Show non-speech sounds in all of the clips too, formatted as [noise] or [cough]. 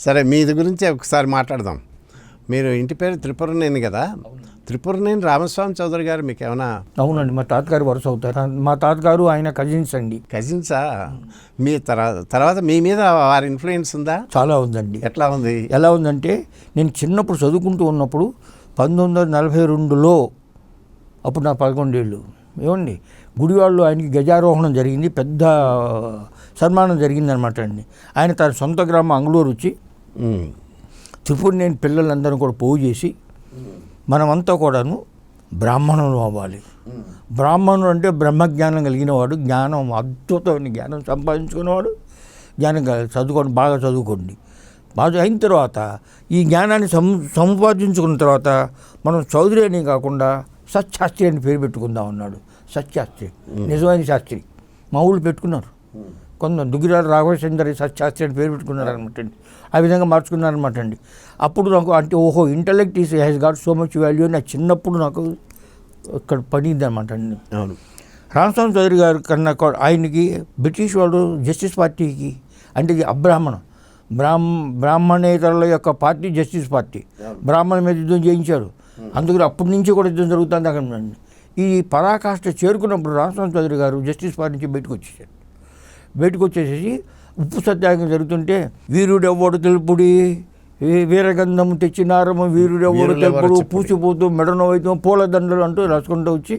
సరే మీది గురించి ఒకసారి మాట్లాడదాం. మీరు ఇంటి పేరు త్రిపురనేని కదా? త్రిపురనేని రామస్వామి చౌదరి గారు మీకు ఏమైనా అవునండి మా తాతగారు వరుస అవుతారు? మా తాతగారు ఆయన కజిన్స్ అండి. కజిన్సా? మీ తర్వాత తర్వాత మీ మీద వారి ఇన్ఫ్లుయెన్స్ ఉందా? చాలా ఉందండి. ఎట్లా ఉంది? ఎలా ఉందంటే నేను చిన్నప్పుడు చదువుకుంటూ ఉన్నప్పుడు పంతొమ్మిది వందల నలభై రెండులో అప్పుడు నా పదకొండేళ్ళు. ఏమండి? గుడివాడలో ఆయనకి గజారోహణం జరిగింది పెద్ద సన్మానం జరిగిందనమాట అండి. ఆయన తన సొంత గ్రామం అంగళూరు వచ్చి ఉమ్. నేను పిల్లలందరం కూడా పోగు చేసి మనమంతా కూడాను బ్రాహ్మణులు అవ్వాలి. బ్రాహ్మణుడు అంటే బ్రహ్మజ్ఞానం కలిగిన వాడు జ్ఞానం అద్భుతమైన జ్ఞానం సంపాదించుకున్నవాడు జ్ఞానం చదువుకోండి బాగా చదువుకోండి. బాగా అయిన తర్వాత ఈ జ్ఞానాన్ని సం సంపాదించుకున్న తర్వాత మనం చౌదరి అని కాకుండా సత్శాస్త్రి అని పేరు పెట్టుకుందాం అన్నాడు. సత్శాస్త్రి. నిజమైన శాస్త్రి. మా ఊళ్ళు పెట్టుకున్నారు. కొంత దుగ్గిరాలు రాఘవచంద్ర సత్శాస్త్రి అని పేరు పెట్టుకున్నారు అనమాట ఆ విధంగా మార్చుకున్నారు అనమాట అండి అప్పుడు నాకు అంటే ఓహో intellect is has got so much value అని చిన్నప్పుడు నాకు ఇక్కడ పడింది అనమాట అండి అవును. రామస్వామి చౌదరి గారు కన్నా ఆయనకి బ్రిటిష్ వాళ్ళు జస్టిస్ పార్టీకి అంటే ఇది అబ్రాహ్మణం. బ్రాహ్మ బ్రాహ్మణేతరుల యొక్క పార్టీ జస్టిస్ పార్టీ. బ్రాహ్మణ మీద యుద్ధం చేయించారు. అందుకని అప్పటి నుంచి కూడా యుద్ధం జరుగుతుంది అక్కడ. ఈ పరాకాష్ట చేరుకున్నప్పుడు రామస్వామి చౌదరి గారు జస్టిస్ పార్టీ నుంచి బయటకు వచ్చేసారు. బయటకు వచ్చేసేసి ఉప్పు సత్యాగ్రహం జరుగుతుంటే వీరుడెవ్వడు తెలుపుడి? వీ- వీరగంధము తెచ్చినారము వీరుడెవ్వడు తెలుపుడు. పూసిపోతూ మెడను వైద్యం పూలదండలు అంటూ రాసుకుంటూ వచ్చి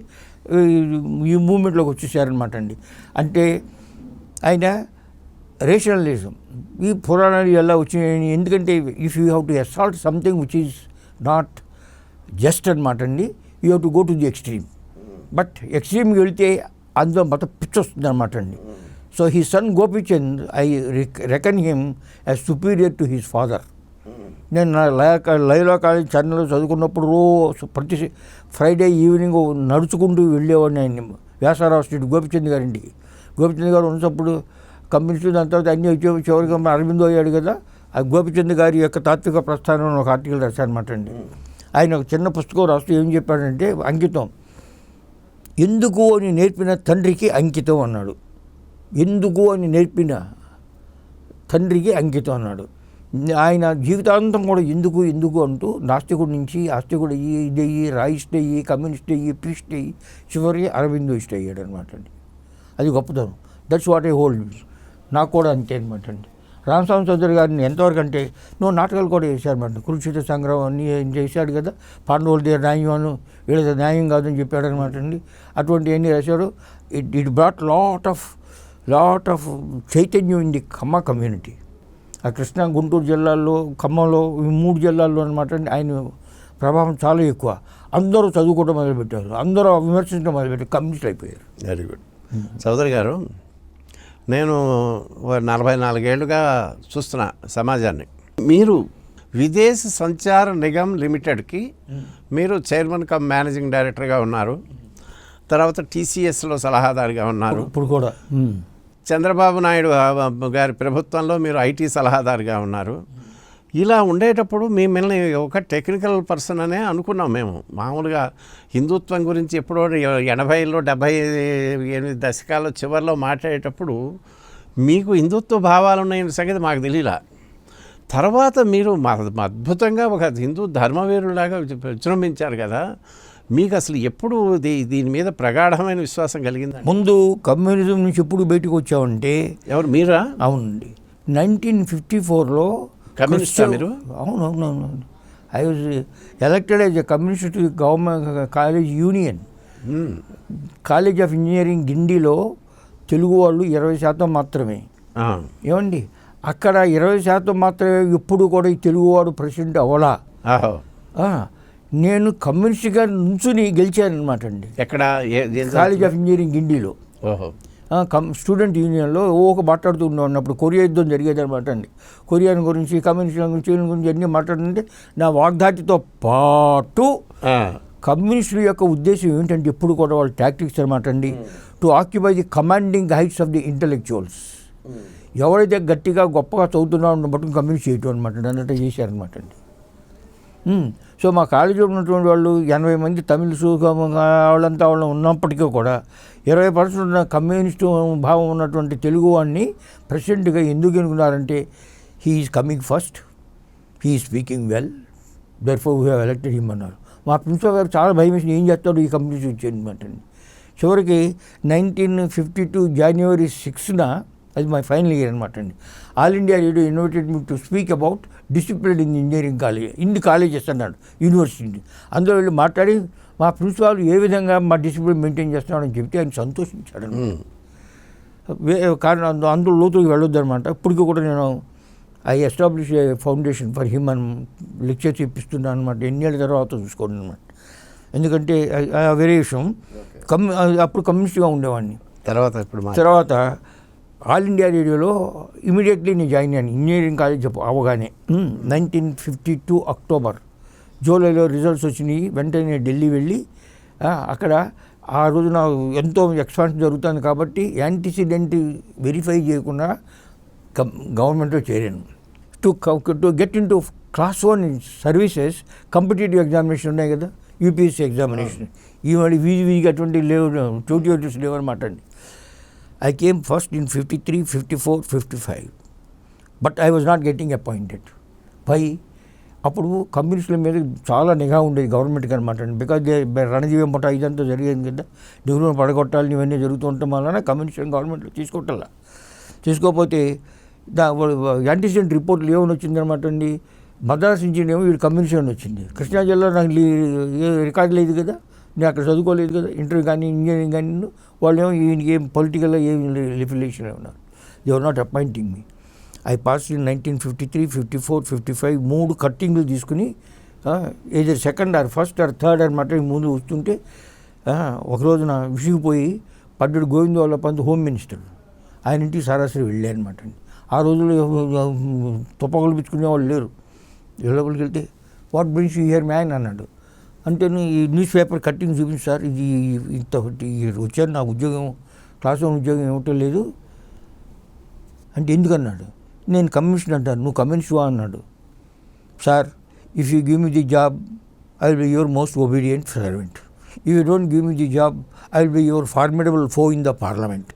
ఈ- మూమెంట్లోకి వచ్చేసారనమాట అండి. అంటే ఆయన రేషనలిజం ఈ పురాణాలు ఎలా వచ్చినాయని ఎందుకంటే if you have to assault something which is not just అనమాట అండి you have to go to the extreme but ఎక్స్ట్రీమ్కి వెళ్తే అందులో మొత్తం పిచ్చి వస్తుంది అనమాట అండి. So he son Gopichand I reckon him as superior to his father నేను నా లయ లైలా కాలేజ్ చెన్నైలో చదువుకున్నప్పుడు రోజు ప్రతి ఫ్రైడే ఈవినింగ్ నడుచుకుంటూ వెళ్ళేవాడిని ఆయన. వ్యాసారావు స్ట్రీట్ గోపిచంద్ గారింటికి. గోపిచంద్ గారు ఉన్నప్పుడు కమ్యూనిస్ట్ దాని తర్వాత అన్ని వచ్చే చివరికి అరవిందో అయ్యాడు కదా ఆ గోపిచంద్ గారి యొక్క తాత్విక ప్రస్థానం ఒక ఆర్టికల్ రాశానమాట అండి. ఆయన ఒక చిన్న పుస్తకం రాస్తూ ఏం చెప్పాడంటే అంకితం. ఎందుకు అని నేర్పిన తండ్రికి అంకితం అన్నాడు. ఎందుకు అని నేర్పిన తండ్రికి అంకితం అన్నాడు. ఆయన జీవితాంతం కూడా ఎందుకు ఎందుకు అంటూ నాస్తికుడి నుంచి ఆస్తికుడు అయ్యి ఇదయ్యి రాయిస్ట్ అయ్యి కమ్యూనిస్ట్ అయ్యి పీస్ట్ అయ్యి చివరికి అరవిందోయిస్ట్ అయ్యాడు అనమాట అండి. అది గొప్పతనం. దట్స్ వాట్ ఏ హోల్డ్ నాకు కూడా అంతే అనమాట అండి. రామస్వామి చౌదరి గారిని ఎంతవరకు అంటే నువ్వు నాటకాలు కూడా వేశారన్నమాట కురుక్షేత్ర సంగ్రహం అన్ని ఏం చేశాడు కదా. పాండవుల దగ్గర న్యాయం అను వీళ్ళ న్యాయం కాదని చెప్పాడు అనమాట అండి. అటువంటి అన్నీ రాశాడు it it brought lot of lot of చైతన్యం ఇన్ ది ఖమ్మ కమ్యూనిటీ. ఆ కృష్ణా గుంటూరు జిల్లాల్లో ఖమ్మంలో ఈ మూడు జిల్లాల్లో అనమాట ఆయన ప్రభావం చాలా ఎక్కువ. అందరూ చదువుకోవడం మొదలుపెట్టారు. అందరూ విమర్శించడం మొదలుపెట్టారు. కమ్యూనిస్ట్ అయిపోయారు. వెరీ గుడ్ చౌదరి గారు నేను నలభై నాలుగేళ్ళుగా చూస్తున్నా సమాజాన్ని. మీరు విదేశ సంచార నిగమ్ లిమిటెడ్కి మీరు చైర్మన్ కమ్ మేనేజింగ్ డైరెక్టర్గా ఉన్నారు. తర్వాత టీసీఎస్లో సలహాదారుగా ఉన్నారు. ఇప్పుడు కూడా. ఉమ్. చంద్రబాబు నాయుడు గారి ప్రభుత్వంలో మీరు ఐటీ సలహాదారుగా ఉన్నారు. ఇలా ఉండేటప్పుడు మిమ్మల్ని ఒక టెక్నికల్ పర్సన్ అనే అనుకున్నాం మేము. మామూలుగా హిందుత్వం గురించి ఎప్పుడో ఎనభైలో డెబ్భై ఎనిమిది దశకాల చివరిలో మాట్లాడేటప్పుడు మీకు హిందుత్వ భావాలు ఉన్నాయన్న సంగతి మాకు తెలియలా తర్వాత మీరు అద్భుతంగా ఒక హిందూ ధర్మవీరులాగా విజృంభించారు కదా. మీకు అసలు ఎప్పుడు దీని మీద ప్రగాఢమైన విశ్వాసం కలిగిందండి? ముందు కమ్యూనిజం నుంచి ఎప్పుడు బయటకు వచ్చామంటే ఎవరు మీరా? అవునండి. నైన్టీన్ ఫిఫ్టీ ఫోర్లో కమ్యూనిస్టా మీరు? అవును అవును అవును I was elected as a communist government college union. College of engineering గిండిలో Telugu వాళ్ళు ఇరవై శాతం మాత్రమే. ఏమండి? అక్కడ ఇరవై శాతం మాత్రమే ఎప్పుడు కూడా ఈ తెలుగువాడు ప్రెసిడెంట్ ఆ, నేను కమ్యూనిస్ట్గా నుంచుని గెలిచానమాట అండి ఎక్కడ కాలేజ్ ఆఫ్ ఇంజనీరింగ్ గిండిలో ఓహో. ఆ, కమ్ స్టూడెంట్ యూనియన్లో ఒక మాట్లాడుతూ ఉన్నప్పుడు కొరియా యుద్ధం జరిగేది అనమాట అండి కొరియాని గురించి కమ్యూనిస్టుల గురించి గురించి అన్నీ మాట్లాడుతుంటే నా వాగ్దాటితో పాటు కమ్యూనిస్టుల యొక్క ఉద్దేశం ఏంటంటే ఎప్పుడు కూడా వాళ్ళ టాక్టిక్స్ అనమాట అండి to occupy the commanding heights of the intellectuals ఎవరైతే గట్టిగా గొప్పగా చదువుతున్నారో బట్టి కమ్యూనిస్ట్ చేయటం అనమాట అన్నట్టు చేశారనమాట అండి. సో మా కాలేజీలో ఉన్నటువంటి వాళ్ళు ఎనభై మంది తమిళస్ వాళ్ళంతా వాళ్ళు ఉన్నప్పటికీ కూడా ఇరవై పర్సెంట్ ఉన్న కమ్యూనిస్టు భావం ఉన్నటువంటి తెలుగు వాడిని ప్రెసిడెంట్గా ఎందుకు ఎన్నుకున్నారంటే he is coming first he speaking well therefore we have elected him అన్నారు. మా ప్రిన్సిపల్ గారు చాలా భయం వేసింది. ఏం చేస్తాడు ఈ కంపెనీ వచ్చేయమంటే చివరికి నైన్టీన్ ఫిఫ్టీ టూ జనవరి సిక్స్న అది మై ఫైనల్ ఇయర్ అనమాట అండి. All India Radio invited me to speak about discipline in engineering college ఇన్ని కాలేజెస్ అన్నాడు యూనివర్సిటీ అందులో వెళ్ళి మాట్లాడి మా ప్రిన్సిపాల్ ఏ విధంగా మా డిసిప్లిన్ మెయింటైన్ చేస్తున్నాడని చెప్తే ఆయన సంతోషించాడు వే కానీ అందు అందులో లోతుకి వెళ్ళొద్దు అనమాట ఇప్పటికీ కూడా నేను I establish a foundation for human lectures ఇప్పిస్తున్నాను అనమాట ఎన్నేళ్ళ తర్వాత చూసుకోండి అనమాట ఎందుకంటే వేరే విషయం కమ్ అప్పుడు కమ్యూనిస్ట్గా ఉండేవాడిని. తర్వాత ఇప్పుడు తర్వాత ఆల్ ఇండియా రేడియోలో ఇమీడియట్లీ నేను జాయిన్ అయ్యాను. ఇంజనీరింగ్ కాలేజ్ అవగానే. నైన్టీన్ ఫిఫ్టీ టూ అక్టోబర్ జూలైలో రిజల్ట్స్ వచ్చినాయి. వెంటనే ఢిల్లీ వెళ్ళి అక్కడ ఆ రోజు నాకు ఎంతో ఎక్స్పాన్షన్ జరుగుతుంది కాబట్టి యాంటీసిడెంట్ వెరిఫై చేయకుండా గవర్నమెంట్లో చేరాను. To to get in to class one services competitive examination ఉన్నాయి కదా యూపీఎస్సీ ఎగ్జామినేషన్. ఈ మళ్ళీ వీధి వీధికి అటువంటి లేవు ట్యూటోరియల్స్ లేవు అనమాట అండి. I came first in fifty three fifty four fifty five but I was not getting appointed పై అప్పుడు కమ్యూనిస్టుల మీద చాలా నిఘా ఉండేది గవర్నమెంట్కి అనమాట బికాజ్ రణజీవి ముఠ ఇదంతా జరిగేది కదా. డిగ్రీలో పడగొట్టాలి ఇవన్నీ జరుగుతూ ఉండటం వలన కమ్యూనిస్ట్ గవర్నమెంట్లో తీసుకోవట్లా తీసుకోకపోతే దా యాంటీసిడెంట్ రిపోర్ట్లు ఏమని వచ్చిందనమాట అండి. మద్రాస్ నుంచి ఏమో వీడు కమ్యూనిస్ట్ అని వచ్చింది. కృష్ణా జిల్లాలో నాకు లీ- రికార్డు లేదు కదా. నేను అక్కడ చదువుకోలేదు కదా ఇంటర్వ్యూ కానీ ఇంజనీరింగ్ కానీ వాళ్ళు ఏమో ఈయనకి ఏం పొలిటికల్గా ఏం లిఫిలేషన్ ఉన్నారు they are not appointing me I pass in nineteen fifty three fifty four fifty five మూడు కట్టింగ్లు తీసుకుని ఏదో second or first or third అనమాట ఈ ముందు వస్తుంటే ఒకరోజు ఒక రోజున విసిగిపోయి పడ్డడు గోవింద పంత్ హోమ్ మినిస్టర్. ఆయన ఇంటికి సరాసరి వెళ్ళాను అనమాట అండి. ఆ రోజుల్లో తుప్పగలు పిచ్చుకునే వాళ్ళు లేరు. లోపలికి వెళ్తే what brings you here man అన్నాడు. అంటే ఈ న్యూస్ పేపర్ కట్టింగ్ చూపించి సార్ ఇది ఇంత ఒకటి వచ్చాను నా ఉద్యోగం క్లాస్ వన్ ఉద్యోగం ఏమిటో లేదు. అంటే ఎందుకన్నాడు? నేను కమ్యూనిస్ట్ అంటాను నువ్వు కమ్యూనిస్ట్వా అన్నాడు. Sir if you give me the job I will be your most obedient servant if you don't give me the job I will be your formidable foe in the parliament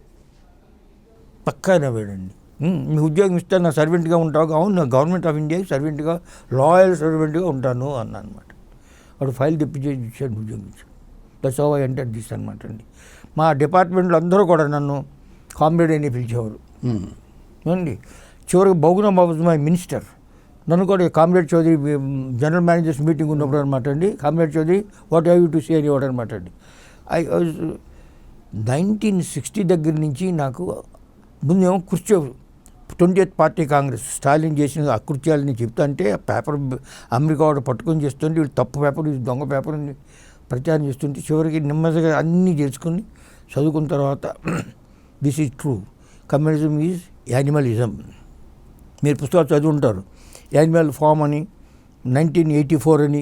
పక్కా నవ్వాడండి మీ ఉద్యోగం ఇస్తాను నా సర్వెంట్గా ఉంటావు. అవును నా గవర్నమెంట్ ఆఫ్ ఇండియాకి సర్వెంట్గా loyal సర్వెంట్గా ఉంటాను అన్నా అనమాట వాడు ఫైల్ తెప్పించేసి ఇచ్చాడు ఉద్యోగం ఇచ్చాడు దట్స్ ఎంటర్ దిస్ అనమాట అండి మా డిపార్ట్మెంట్లో అందరూ కూడా నన్ను కామ్రేడ్ అని పిలిచేవారు. మ్మ్. ఏమండి? చివరికి బౌగున బాబు మై మినిస్టర్. నన్ను కూడా comrade Chaudhary general managers meeting ఉన్నప్పుడు అనమాట అండి comrade Chaudhary what have you to see అని వాడు అనమాట అండి ఐ నైన్టీన్ సిక్స్టీ దగ్గర నుంచి నాకు ముందేమో కుర్చీ twenty eighth party congress Stalin చేసిన అకృత్యాలని చెప్తా అంటే ఆ పేపర్ అమెరికా వాడు పట్టుకొని చేస్తుంటే వీళ్ళు తప్పు పేపర్ దొంగ పేపర్ ప్రచారం చేస్తుంటే చివరికి నెమ్మదిగా అన్నీ చేసుకుని చదువుకున్న తర్వాత [clears throat] this is true. Communism is animalism. మీరు పుస్తకాలు చదివి ఉంటారు యానిమల్ ఫామ్ అని నైన్టీన్ ఎయిటీ ఫోర్ అని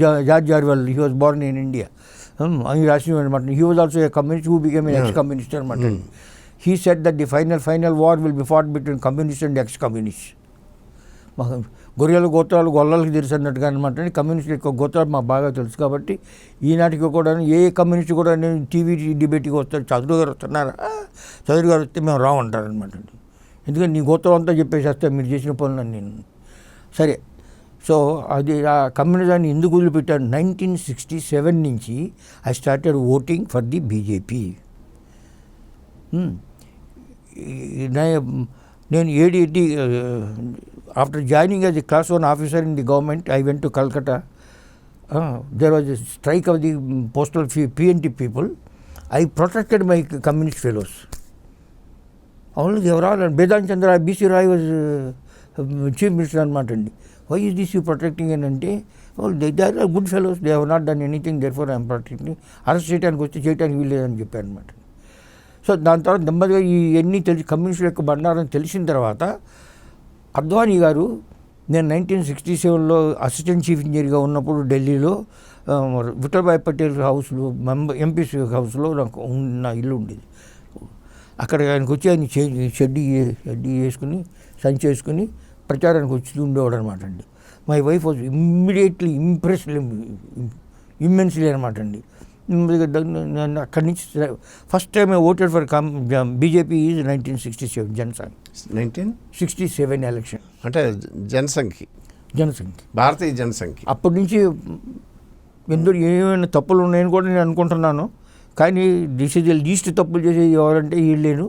జా- George Orwell he was born in India అని రాసిన అనమాట he was also a communist who become ex communist అనమాట he said that the final final war will be fought between communist and ex communist మా గోత్రాలు గొల్లలకి తెలుసు అన్నట్టుగా అనమాట communist యొక్క గోత్రాలు మాకు బాగా తెలుసు కాబట్టి ఈనాటికి కూడా ఏ కమ్యూనిస్ట్ కూడా నేను టీవీ డిబేట్కి వస్తారు చదువు గారు వస్తున్నారా? చదువు గారు వస్తే మేము రామంటారు అనమాట ఎందుకంటే నీ గోత్రం అంతా చెప్పేసేస్తే మీరు చేసిన పనులను నేను సరే. సో అది ఆ కమ్యూనిజాన్ని ఎందుకు వదిలిపెట్టాను నైన్టీన్ సిక్స్టీ సెవెన్ నుంచి I started voting for the BJP. నేను AD after joining as class one officer in the government I went to Calcutta there was strike of the postal PNT people I protected my communist fellows అవును ఎవరాల్ Bidhan Chandra BC Roy was chief minister అనమాట అండి. Why is this you protecting అని అంటే they are good fellows they have not done anything there for I'm protecting arrest చేయడానికి వస్తే చేయడానికి వీల్లేదని చెప్పారు అనమాట సో దాని తర్వాత నెమ్మదిగా ఈ ఎన్ని తెలిసి కమ్యూనిస్టుల యొక్క బండారం తెలిసిన తర్వాత అద్వానీ గారు నేను నైన్టీన్ సిక్స్టీ సెవెన్లో అసిస్టెంట్ చీఫ్ ఇంజనీర్గా ఉన్నప్పుడు ఢిల్లీలో విఠలభాయ్ పటేల్ హౌస్లో మెంబర్ ఎంపీ హౌస్లో నాకు ఉన్న ఇల్లు ఉండేది. అక్కడ ఆయనకు వచ్చి ఆయన షెడ్డి షెడ్డీ వేసుకుని సంచి వేసుకుని ప్రచారానికి వచ్చి ఉండేవాడు అనమాట అండి. My wife was immediately impressed immensely అనమాట అండి. అక్కడి నుంచి first time I voted for come BJP is nineteen sixty seven Jana Sangh nineteen sixty seven election అంటే జనసంఖ్య. జనసంఘ్ భారతీయ జనసంఖ్య. అప్పటి నుంచి ఎందుకు ఏమైనా తప్పులు ఉన్నాయని కూడా నేను అనుకుంటున్నాను. కానీ దిస్ ఇస్ లీస్ట్ తప్పులు చేసేది ఎవరంటే వీళ్ళేను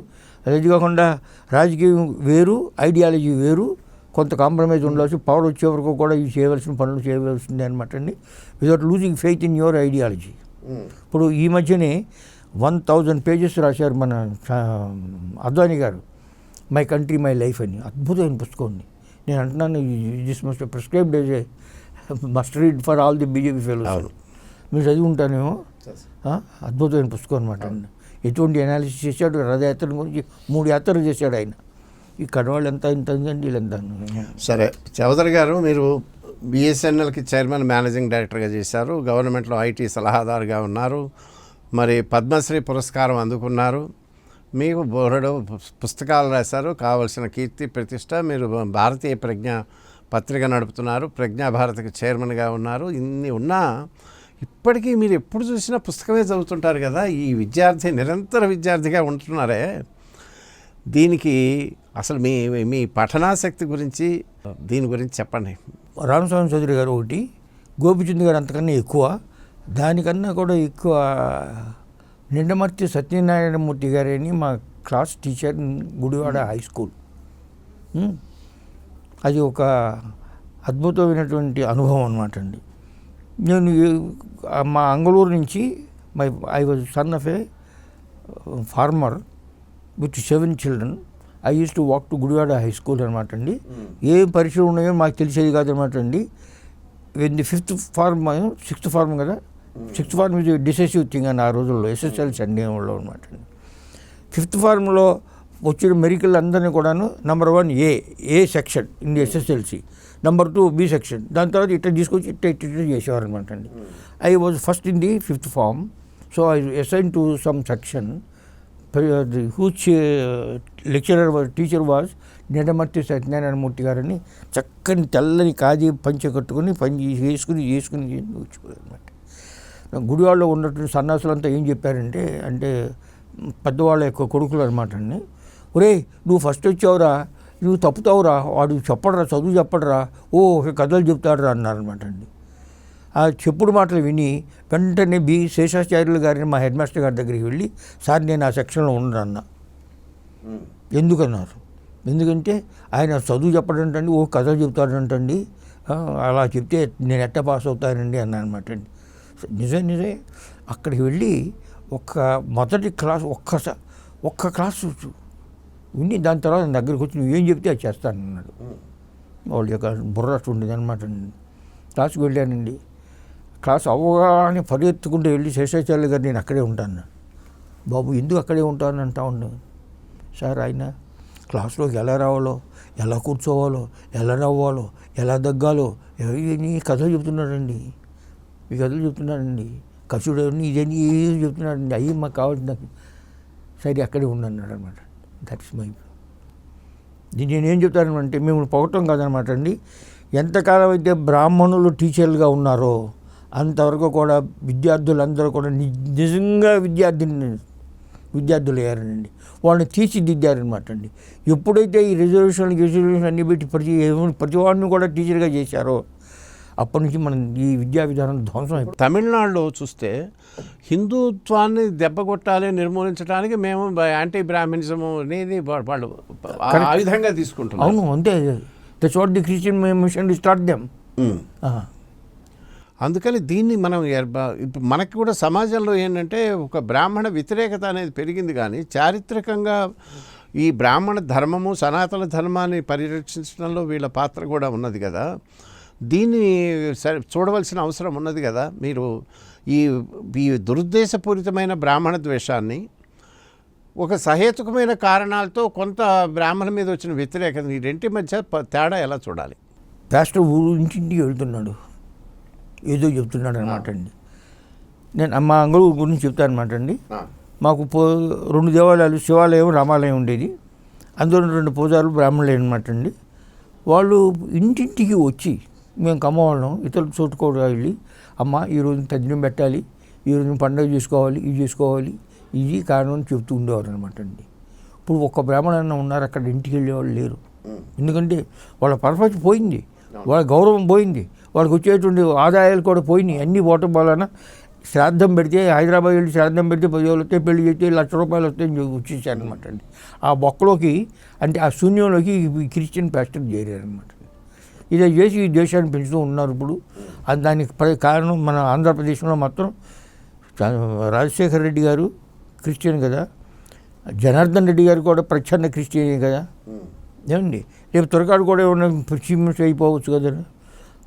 అది కాకుండా రాజకీయం వేరు ఐడియాలజీ వేరు. కొంత కాంప్రమైజ్ ఉండవచ్చు. పవర్ వచ్చే వరకు కూడా ఇవి చేయవలసిన పనులు చేయవలసిందే అనమాట అండి. Without losing faith in your ideology ఇప్పుడు ఈ మధ్యనే వన్ థౌజండ్ పేజెస్ రాశారు మన అద్వానీ గారు. మై కంట్రీ మై లైఫ్ అని. అద్భుతమైన పుస్తకం ఉంది నేను అంటున్నాను this must prescribed as a must read for all the BJP fellows. మీరు చదివి ఉంటానేమో? అద్భుతమైన పుస్తకం అనమాట ఎటువంటి అనాలిసిస్ చేశాడు? రథయాత్ర గురించి మూడు యాత్రలు చేశాడు ఆయన. ఈ కడవాళ్ళు ఎంత ఇంత వీళ్ళంత? సరే చౌదరి గారు మీరు బిఎస్ఎన్ఎల్కి చైర్మన్ మేనేజింగ్ డైరెక్టర్గా చేశారు. గవర్నమెంట్లో ఐటీ సలహాదారుగా ఉన్నారు. మరి పద్మశ్రీ పురస్కారం అందుకున్నారు. మీకు బోర్డు పుస్తకాలు రాశారు. కావలసిన కీర్తి ప్రతిష్ట మీరు భారతీయ ప్రజ్ఞ పత్రిక నడుపుతున్నారు. ప్రజ్ఞాభారతికి చైర్మన్గా ఉన్నారు. ఇన్ని ఉన్నా ఇప్పటికీ మీరు ఎప్పుడు చూసినా పుస్తకమే చదువుతుంటారు కదా. ఈ విద్యార్థి నిరంతర విద్యార్థిగా ఉంటున్నారే. దీనికి అసలు మీ మీ పఠనాసక్తి గురించి దీని గురించి చెప్పండి. రామస్వామి చౌదరి గారు ఒకటి గోపిచంద్ గారు అంతకన్నా ఎక్కువ. దానికన్నా కూడా ఎక్కువ నిండమర్తి సత్యనారాయణమూర్తి గారని మా class teacher Gudivada high school. అది ఒక అద్భుతమైనటువంటి అనుభవం అనమాట అండి. నేను మా అంగళూరు నుంచి my I was son of a farmer with seven children. I use to walk to Gudivada high school అనమాట అండి. ఏ పరీక్షలు ఉన్నాయో మాకు తెలిసేది కాదనమాట అండి. When the fifth form sixth form కదా సిక్స్త్ ఫార్మ్ ఇది డిసెసివ్ థింగ్ అని ఆ రోజుల్లో ఎస్ఎస్ఎల్సీ అన్ని వాళ్ళు అనమాట అండి. ఫిఫ్త్ ఫార్మ్లో వచ్చిన మెరికల్ అందరినీ కూడాను number one A A section in the SSLC number two B section దాని తర్వాత ఇట్లా తీసుకొచ్చి ఇట్లా ఇట్లా చేసేవారు అనమాట అండి. I was first in the fifth form so I assign to some section which lecturer teacher was Nidamarthi Satyanarayanamurthy గారని చక్కని తెల్లని కాజీ పంచె కట్టుకుని పని వేసుకుని చేసుకుని వచ్చిపోయారు అనమాట గుడివాడలో ఉన్నటువంటి సన్నాసులంతా ఏం చెప్పారంటే అంటే పెద్దవాళ్ళ యొక్క కొడుకులు అనమాట అండి. ఒరే నువ్వు ఫస్ట్ వచ్చావురా నువ్వు తప్పుతావురా వాడు చెప్పడరా చదువు చెప్పడరా ఓ కథలు చెప్తాడురా అన్నారనమాట అండి. ఆ చెప్పుడు మాటలు విని వెంటనే బి శేషాచార్యులు గారిని మా హెడ్ మాస్టర్ గారి దగ్గరికి వెళ్ళి సార్ నేను ఆ సెక్షన్లో ఉండను అన్న. ఎందుకన్నారు? ఎందుకంటే ఆయన చదువు చెప్పడంటండి ఓ కథలు చెప్తాడంటండి అలా చెప్తే నేను ఎట్ట పాస్ అవుతానండి అన్నా అనమాట అండి. నిజం నిజమే. అక్కడికి వెళ్ళి ఒక్క మొదటి క్లాస్ ఒక్క ఒక్క క్లాసు విని దాని తర్వాత దగ్గరికి వచ్చి నువ్వు ఏం చెప్తే అది చేస్తాను అన్నాడు వాళ్ళ యొక్క బుర్ర ఉండేది అనమాట క్లాస్కి వెళ్ళానండి. క్లాస్ అవ్వగానే పరిగెత్తుకుంటూ వెళ్ళి శేషాచార్య గారు నేను అక్కడే ఉంటాను. బాబు ఎందుకు అక్కడే ఉంటాను అంటా ఉన్నాను సార్ ఆయన క్లాస్లోకి ఎలా రావాలో ఎలా కూర్చోవాలో ఎలా నవ్వాలో ఎలా దగ్గాలో ఇవన్నీ కథలు చెప్తున్నాడండి. ఈ కథలు చెప్తున్నాడండి. కసుడు ఇదని ఏది చెప్తున్నాడండి. అయ్యి మాకు కావాల్సిన సరే అక్కడే ఉండన్నాడు అనమాట దట్స్ మై దీన్ని నేనేం చెప్తానంటే మేము పొగటం కాదనమాట అండి. ఎంతకాలం అయితే బ్రాహ్మణులు టీచర్లుగా ఉన్నారో అంతవరకు కూడా విద్యార్థులందరూ కూడా నిజంగా విద్యార్థిని విద్యార్థులు అయ్యారనండి. వాళ్ళని తీర్చిదిద్దారనమాట అండి. ఎప్పుడైతే ఈ రిజర్వేషన్ రిజర్వేషన్ అన్ని పెట్టి ప్రతి ప్రతి వాడిని కూడా టీచర్గా చేశారో అప్పటి నుంచి మనం ఈ విద్యా విధానం ధ్వంసం అయిపోయింది తమిళనాడులో చూస్తే హిందుత్వాన్ని దెబ్బకొట్టాలి నిర్మూలించడానికి మేము యాంటీ బ్రాహ్మణిజం అనేది వాళ్ళు ఆ- విధంగా తీసుకుంటున్నాం అవును అంతే. What the Christian mission start them. అందుకని దీన్ని మనం ఇప్పుడు మనకి కూడా సమాజంలో ఏంటంటే ఒక బ్రాహ్మణ వ్యతిరేకత అనేది పెరిగింది కానీ చారిత్రకంగా ఈ బ్రాహ్మణ ధర్మము సనాతన ధర్మాన్ని పరిరక్షించడంలో వీళ్ళ పాత్ర కూడా ఉన్నది కదా. దీన్ని చూడవలసిన అవసరం ఉన్నది కదా. మీరు ఈ ఈ దురుద్దేశపూరితమైన బ్రాహ్మణ ద్వేషాన్ని ఒక సహేతుకమైన కారణాలతో కొంత బ్రాహ్మణ మీద వచ్చిన వ్యతిరేకత ఈ రెంటి మధ్య తేడా ఎలా చూడాలి? పాస్టర్ ఊరు వెళ్తున్నాడు. ఏదో చెప్తున్నాడు అనమాట అండి. నేను మా అంగళూరు గురించి చెప్తాను అనమాట అండి మాకు పో రెండు దేవాలయాలు శివాలయం రామాలయం ఉండేది. అందులో రెండు పూజారులు బ్రాహ్మణులు అనమాట అండి వాళ్ళు ఇంటింటికి వచ్చి మేము కమ్మవాళ్ళం ఇతరుల చోటు కూడా వెళ్ళి అమ్మ ఈరోజు తద్దినం పెట్టాలి ఈరోజు పండుగ చేసుకోవాలి ఇది చేసుకోవాలి ఇది కారణం అని చెప్తూ ఉండేవారు అనమాట అండి ఇప్పుడు ఒక్క బ్రాహ్మణ ఉన్నారు అక్కడ ఇంటికి వెళ్ళేవాళ్ళు లేరు. ఎందుకంటే వాళ్ళ పర్పస్ పోయింది వాళ్ళ గౌరవం పోయింది. వాళ్ళకి వచ్చేటువంటి ఆదాయాలు కూడా పోయినాయి. అన్నీ పోవటం వలన శ్రాద్ధం పెడితే హైదరాబాద్ వెళ్ళి శ్రాద్ధం పెడితే పదివేలు వస్తే పెళ్ళి చేస్తే లక్ష రూపాయలు వస్తే వచ్చేసారు అనమాట అండి. ఆ బొక్కలోకి అంటే ఆ శూన్యంలోకి క్రిస్టియన్ పాస్టర్ చేరారనమాట ఇదే చేసి ఈ దేశాన్ని పెంచుతూ ఉన్నారు ఇప్పుడు. అది దానికి కారణం మన ఆంధ్రప్రదేశ్లో మాత్రం రాజశేఖర రెడ్డి గారు క్రిస్టియన్ కదా. జనార్దన్ రెడ్డి గారు కూడా ప్రచ్ఛన్న క్రిస్టియనే కదా. ఏమండి? రేపు త్వరగాడు కూడా ఏమన్నా చీఫ్ అయిపోవచ్చు కదా.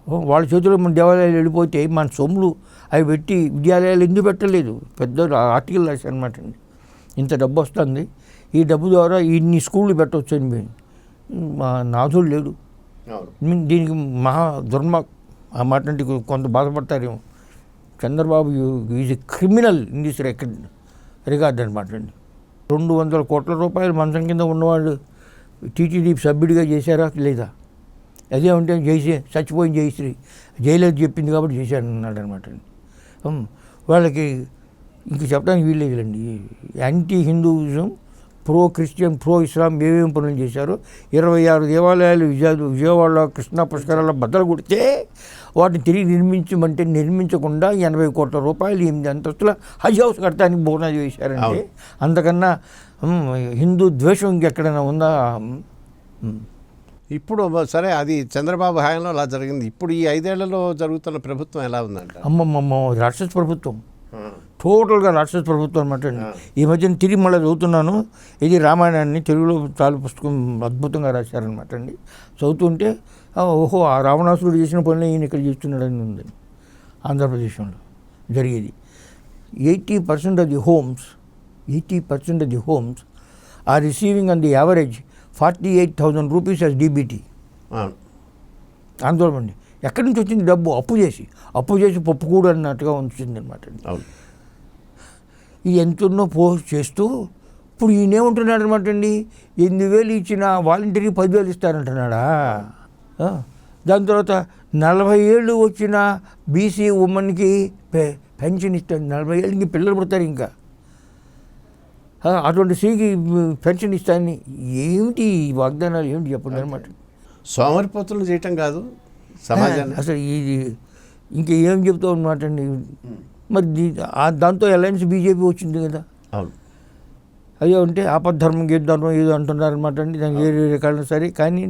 వాళ్ళ చేతిలో మన దేవాలయాలు వెళ్ళిపోతే మన సొమ్ములు అవి పెట్టి విద్యాలయాలు ఎందుకు పెట్టలేదు? పెద్ద ఆర్టికల్ రాశారు అనమాట అండి. ఇంత డబ్బు వస్తుంది. ఈ డబ్బు ద్వారా ఇన్ని స్కూళ్ళు పెట్టవచ్చు అని మేము మా నాథుడు లేడు. దీనికి మహా దుర్మ. ఆ మాట అంటే కొంత బాధపడతారేమో. Chandrababu is a criminal in this record record అనమాట అండి. రెండు వందల కోట్ల రూపాయలు మంచం కింద ఉన్నవాళ్ళు టీటీడీ సభ్యుడిగా చేశారా? లేదా? అదే ఉంటే జైసే చచ్చిపోయిన జయశ్రీ. జయలలిత చెప్పింది కాబట్టి చేశాను అన్నాడు అనమాట వాళ్ళకి ఇంక చెప్పడానికి వీల్లేదులేండి. Anti Hinduism pro Christian pro Islam ఏమేమి పనులు చేశారో ఇరవై ఆరు దేవాలయాలు విజయ విజయవాడలో కృష్ణా పుష్కరాల్లో బద్దలు కొడితే వాటిని తిరిగి నిర్మించమంటే నిర్మించకుండా ఎనభై కోట్ల రూపాయలు ఎనిమిది అంతస్తుల హజ్ హౌస్ కట్టడానికి బోనాలు అవును. అంతకన్నా హిందూ ద్వేషం ఇంకెక్కడైనా ఉందా. ఇప్పుడు సరే అది చంద్రబాబు హయాంలో అలా జరిగింది. ఇప్పుడు ఈ ఐదేళ్ళలో జరుగుతున్న ప్రభుత్వం ఎలా ఉందంట? అమ్మమ్మమ్మ రాక్షస ప్రభుత్వం. టోటల్గా రాక్షస ప్రభుత్వం అనమాట అండి. ఈ మధ్యన తిరిగి మళ్ళీ చదువుతున్నాను. ఇది రామాయణాన్ని తెలుగులో తాలు పుస్తకం అద్భుతంగా రాశారనమాట అండి. చదువుతుంటే ఓహో ఆ రావణాసురుడు చేసిన పనులు ఈయన ఇక్కడ చేస్తున్నాడని ఉంది. ఆంధ్రప్రదేశ్లో జరిగేది. Eighty percent of the homes eighty percent of the homes are receiving on the average forty eight thousand rupees as DBT అవును. ఆందోళన అండి. ఎక్కడి నుంచి వచ్చింది? డబ్బు అప్పు చేసి. అప్పు చేసి పప్పు కూడా అన్నట్టుగా ఉంచింది అనమాట అవును. ఈ ఎంతున్నో పోస్ట్ చేస్తూ ఇప్పుడు ఈయన ఏమంటున్నాడు అనమాట అండి? ఎనిమిది వేలు ఇచ్చిన వాలంటీర్కి పదివేలు ఇస్తారంటున్నాడా? ఆ, దాని తర్వాత నలభై ఏళ్ళు వచ్చిన బీసీ ఉమెన్కి పె పెన్షన్ ఇస్తాడు. నలభై ఏళ్ళకి పిల్లలు పుడతారు ఇంకా. అటువంటి స్త్రీకి పెన్షన్ ఇస్తానని ఏమిటి వాగ్దానాలు? ఏమిటి చెప్పండి అనమాట సోమరిపోతులు చేయటం కాదు సమాజాన్ని. అసలు ఇది ఇంకా ఏం చెప్తా అనమాట అండి? మరి దాంతో అలయన్స్ బీజేపీ వచ్చింది కదా. అవును. అయ్యో అంటే ఆపద్ధర్మం గీద్ధర్మం ఏదో అంటున్నారు అనమాట అండి. దానికి ఏ రకాల సరే కానీ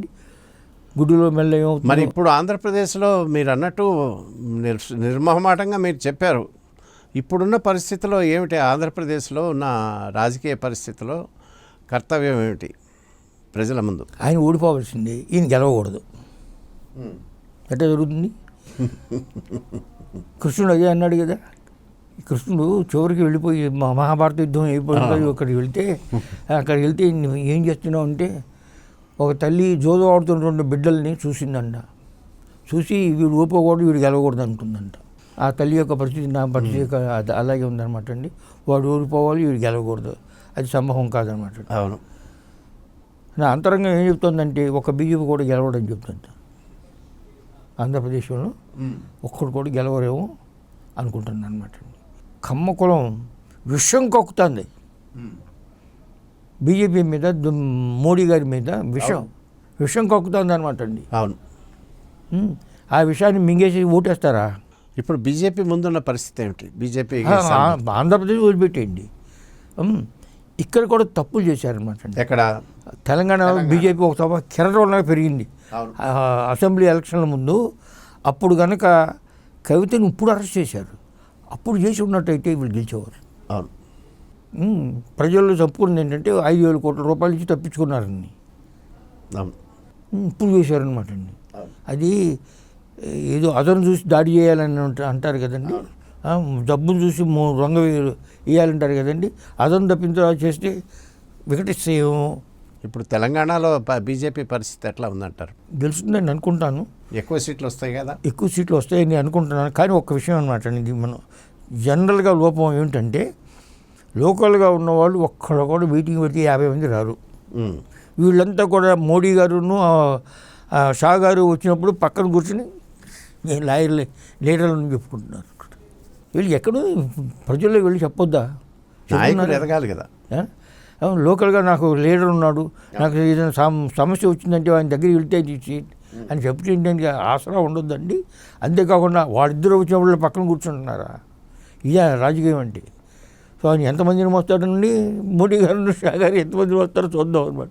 గుడిలో మెల్ల మరి ఇప్పుడు ఆంధ్రప్రదేశ్లో మీరు అన్నట్టు నిర్ నిర్మోహమాటంగా మీరు చెప్పారు. ఇప్పుడున్న పరిస్థితిలో ఏమిటి? ఆంధ్రప్రదేశ్లో ఉన్న రాజకీయ పరిస్థితిలో కర్తవ్యం ఏమిటి? ప్రజల ముందు. ఆయన ఓడిపోవాల్సిందే ఈయన గెలవకూడదు. ఎట్లా జరుగుతుంది? కృష్ణుడు అదే అన్నాడు కదా. కృష్ణుడు చివరికి వెళ్ళిపోయి మహాభారత యుద్ధం అయిపోయింది. అక్కడికి వెళ్తే అక్కడికి వెళ్తే ఏం చేస్తున్నావు అంటే ఒక తల్లి జోదు ఆడుతున్నటువంటి బిడ్డల్ని చూసిందంట. చూసి వీడు ఓపోకూడదు వీడు గెలవకూడదు అంటుందంట. ఆ తల్లి యొక్క పరిస్థితి నా పరిస్థితి యొక్క అలాగే ఉందన్నమాట అండి వాడు ఓడిపోవాలి వీడు గెలవకూడదు. అది సంభవం కాదనమాట అవును. నా అంతరంగం ఏం చెప్తుందంటే ఒక బీజేపీ కూడా గెలవడం చెప్తుంది ఆంధ్రప్రదేశ్లో ఒక్కడు కూడా గెలవరేమో అనుకుంటున్నాను అనమాట కమ్మ కులం విషం కక్కుతుంది. బీజేపీ మీద మోడీ గారి మీద విషం విషం కక్కుతుంది అనమాట అండి అవును ఆ విషయాన్ని మింగేసి ఓటేస్తారా? ఇప్పుడు బీజేపీ ముందున్న పరిస్థితి ఏమిటి? బీజేపీ ఆంధ్రప్రదేశ్ వదిలిపెట్టేయండి. ఇక్కడ కూడా తప్పులు చేశారనమాట ఎక్కడ? తెలంగాణ బీజేపీ ఒక సభ కిరటంలో పెరిగింది. అసెంబ్లీ ఎలక్షన్ల ముందు అప్పుడు కనుక కవితను ఇప్పుడు అరెస్ట్ చేశారు. అప్పుడు చేసి ఉన్నట్టయితే వీళ్ళు గెలిచేవారు. అవును. ప్రజల్లో చెప్పుకున్నది ఏంటంటే ఐదు వేల కోట్ల రూపాయలు ఇచ్చి తప్పించుకున్నారని ఇప్పుడు చేశారనమాట అండి. అది ఏదో అతను చూసి దాడి చేయాలని అంట- అంటారు కదండి. డబ్బును చూసి రంగ వేయాలంటారు కదండి. అతను తర్వాత చేస్తే వికటిస్తేమో ఇప్పుడు తెలంగాణలో బీజేపీ పరిస్థితి ఎట్లా ఉందంటారు? గెలుస్తుందని అనుకుంటాను. ఎక్కువ సీట్లు వస్తాయి కదా? ఎక్కువ సీట్లు వస్తాయని అనుకుంటున్నాను. కానీ ఒక్క విషయం అనమాట ఇది మనం జనరల్గా లోపం ఏమిటంటే లోకల్గా ఉన్నవాళ్ళు ఒక్కడ కూడా మీటింగ్ పెడితే యాభై మంది రారు. వీళ్ళంతా కూడా మోడీ గారును షా గారు వచ్చినప్పుడు పక్కన కూర్చుని నేను లాయర్ లీడర్లను చెప్పుకుంటున్నారు వీళ్ళు ఎక్కడో ప్రజల్లో వెళ్ళి చెప్పొద్దా? నాయకుడు? ఎదగాలి కదా. లోకల్గా నాకు లీడర్ ఉన్నాడు నాకు ఏదైనా సమ- సమస్య వచ్చిందంటే ఆయన దగ్గరికి వెళ్తే తీసి అని చెప్తే ఏంటంటే ఆసరా ఉండొద్దండి. అంతేకాకుండా వాళ్ళిద్దరు వచ్చిన వాళ్ళు పక్కన కూర్చుంటున్నారా? ఇదే రాజకీయం అంటే. సో ఆయన ఎంతమందిని వస్తాడండి మోడీ గారు షా గారు ఎంతమంది వస్తారో చూద్దాం అనమాట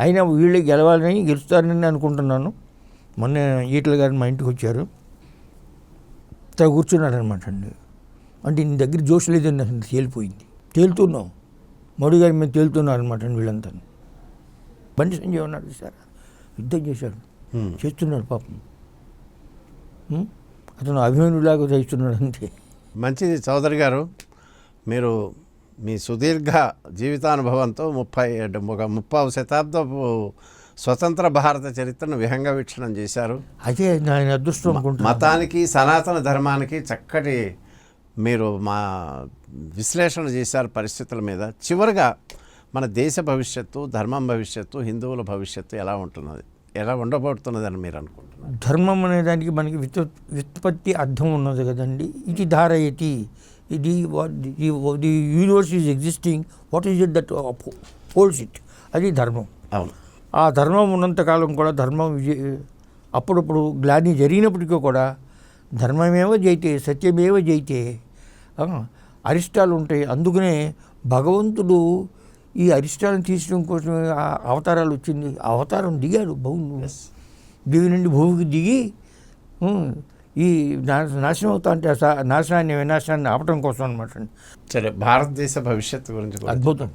అయినా వీళ్ళే గెలవాలని గెలుస్తారని అనుకుంటున్నాను. మొన్న ఈటల గారు మా ఇంటికి వచ్చారు. ఇట్లా కూర్చున్నాడు అనమాట అండి. అంటే నీ దగ్గర జోష్ లేదని నాకు తేలిపోయింది. తేలుతున్నాం మోడీ గారి మీద తేలుతున్నారు అనమాట అండి వీళ్ళంతా. బండి సంజయ్ ఉన్నాడు సార్. యుద్ధం చేశాడు. చేస్తున్నాడు పాపం? అతను అభిమన్యులాగా చేస్తున్నాడు అంతే. మంచిది చౌదరి గారు. మీరు మీ సుదీర్ఘ జీవితానుభవంతో ముప్పై ఒక ముప్పావు శతాబ్దపు స్వతంత్ర భారత చరిత్రను విహంగ వీక్షణం చేశారు. అదే ఆయన అదృష్టం అనుకుంటున్నాను మతానికి సనాతన ధర్మానికి చక్కటి మీరు మా విశ్లేషణ చేశారు పరిస్థితుల మీద. చివరిగా మన దేశ భవిష్యత్తు ధర్మం భవిష్యత్తు హిందువుల భవిష్యత్తు ఎలా ఉంటున్నది? ఎలా ఉండబోతున్నదని మీరు అనుకుంటున్నారు? ధర్మం అనే దానికి మనకి వ్యుత్పత్తి అర్థం ఉన్నది కదండి. ఇది ధారయతి. ఇది the universe is existing what is it that holds it అది ధర్మం. అవును. ఆ ధర్మం ఉన్నంతకాలం కూడా ధర్మం అప్పుడప్పుడు గ్లాని జరిగినప్పటికీ కూడా ధర్మమేవ జైతే సత్యమేవ జైతే అరిష్టాలు ఉంటాయి అందుకనే భగవంతుడు ఈ అరిష్టాలను తీర్చడం కోసం ఆ అవతారాలు వచ్చింది. అవతారం దిగాడు భూమి దివి నుండి భూమికి దిగి ఈ నా- నాశనం అవుతా అంటే నాశనాన్ని వినాశనాన్ని ఆపటం కోసం అనమాట సరే భారతదేశ భవిష్యత్తు గురించి అద్భుతం.